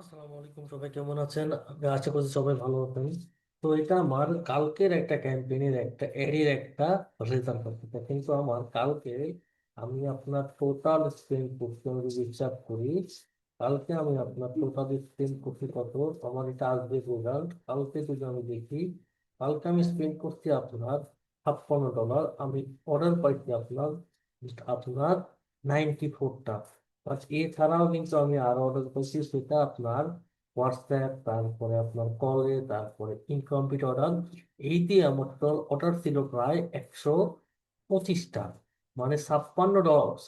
আসসালামু আলাইকুম, সবাই কেমন আছেন? আমি আশা করছি সবাই ভালো আছেন। তো এটা আমার কালকের একটা ক্যাম্পেইনের একটা এডের একটা রেজাল্ট এটা কিন্তু আমার কালকে আমি আপনার টোটাল স্পেন্ড করতে আমি হিসাব করি। কালকে আমি আপনার টোটাল স্পেন্ড করছি কত? আমার এটা আসবে রেজাল্ট কালকে যদি আমি দেখি, কালকে আমি স্পেন্ড করছি আপনার ছাপ্পান্ন ডলার আমি অর্ডার পাইছি আপনার আপনার নাইনটি ফোরটা এছাড়াও কিন্তু আমি আরও অর্ডার করছি সেটা আপনার হোয়াটসঅ্যাপ তারপরে আপনার কলে তারপরে ইনকমপ্লিট অর্ডার এই দিয়ে আমার টোটাল অর্ডার ছিল প্রায় একশো পঁচিশটা। মানে ছাপ্পান্ন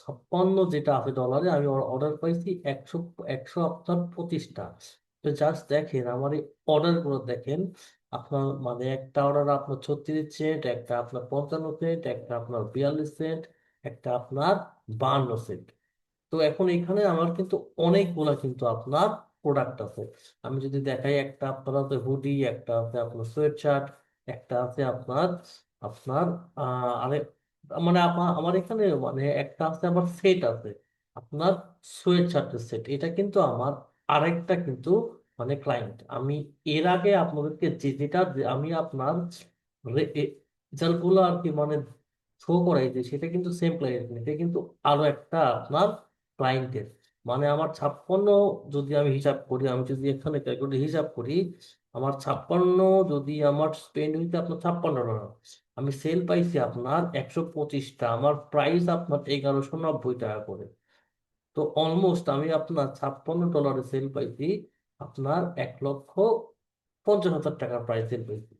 ছাপ্পান্ন যেটা আছে ডলারে আমি অর্ডার পাইছি একশো একশো আপনার পঁচিশটা তো জাস্ট দেখেন, আমার এই অর্ডারগুলো দেখেন, আপনার মানে একটা অর্ডার আপনার ছত্রিশ সেন্ট একটা আপনার পঞ্চান্ন সেন্ট একটা আপনার বিয়াল্লিশ সেন্ট একটা আপনার বাহান্ন সেন্ট তো এখন এখানে আমার কিন্তু অনেকগুলা কিন্তু আপনার প্রোডাক্ট আছে। আমি যদি দেখাই, একটা আপনার আছে হুডি একটা আছে আপনার সোয়েট শার্ট একটা আছে আপনার আপনার আরে মানে আমার এখানে মানে একটা আছে, আমার সেট আছে, আপনার সোয়েট শার্টের সেট এটা কিন্তু আমার আরেকটা কিন্তু মানে ক্লায়েন্ট আমি এর আগে আপনাদেরকে যে যেটা আমি আপনার রেজাল্টগুলো আর কি মানে শো করাই যে সেটা কিন্তু সেম ক্লায়েন্ট এটা কিন্তু আরও একটা আপনার ক্লায়েন্টের মানে আমার ছাপ্পান্ন যদি আমি হিসাব করি, আমি যদি এখানে ক্যালকুলেট হিসাব করি, আমার ছাপ্পান্ন যদি আমার স্পেন্ড হইতে আপনার ছাপ্পান্ন ডলার আমি সেল পাইছি আপনার একশো পঁচিশটা, আমার প্রাইস আপনার এগারোশো নব্বই টাকা করে। তো অলমোস্ট আমি আপনার ছাপ্পান্ন ডলারে সেল পাইছি, আপনার এক লক্ষ পঞ্চাশ হাজার টাকার প্রাইস সেল পাইছি।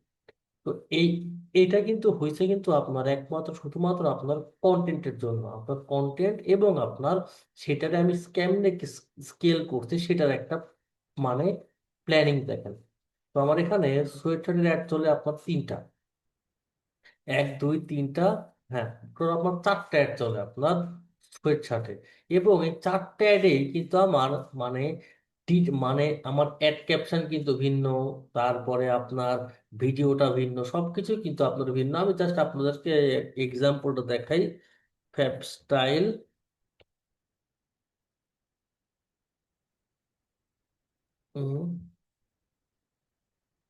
তো এই, এটা কিন্তু হয়েছে কিন্তু আপনার একমাত্র, শুধুমাত্র আপনার কন্টেন্টের জন্য। আপনার কন্টেন্ট এবং আপনার সেটারে আমি কেমনে স্কেল করছি, সেটার একটা মানে প্ল্যানিং দেখেন। তো আমার এখানে সোয়েটারের অ্যাড চলে আপনার তিনটা। এক, দুই, তিনটা হ্যাঁ টোটাল আপনার চারটা অ্যাড চলে আপনার সোয়েট শার্টে এবং এই চারটে অ্যাডেই কিন্তু আমার মানে মানে আমার অ্যাড ক্যাপশন কিন্তু ভিন্ন, তারপরে আপনার ভিডিওটা ভিন্ন সবকিছু কিন্তু আপনার ভিন্ন। আমি জাস্ট আপনাদেরকে এক্সাম্পলটা দেখাই ফ্যাব স্টাইল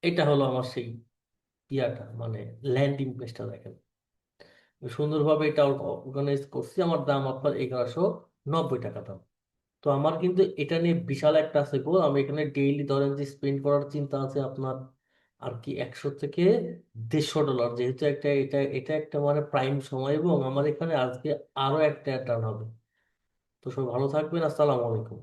এটা হলো আমার সেই ইয়াটা মানে ল্যান্ডিং পেজটা দেখেন। সুন্দরভাবে এটা অর্গানাইজ করছি, আমার দাম আপনার এগারোশো নব্বই টাকা দাম। তো আমার কিন্তু এটা নিয়ে বিশাল একটা আছে গো। আমি এখানে ডেইলি ধরেন যে স্পেন্ড করার চিন্তা আছে আপনার আর কি একশো থেকে দেড়শো ডলার যেহেতু একটা এটা এটা একটা মানে প্রাইম সময় এবং আমার এখানে আজকে আরও একটা টার্ন হবে। তো সব ভালো থাকবেন, আসসালামু আলাইকুম।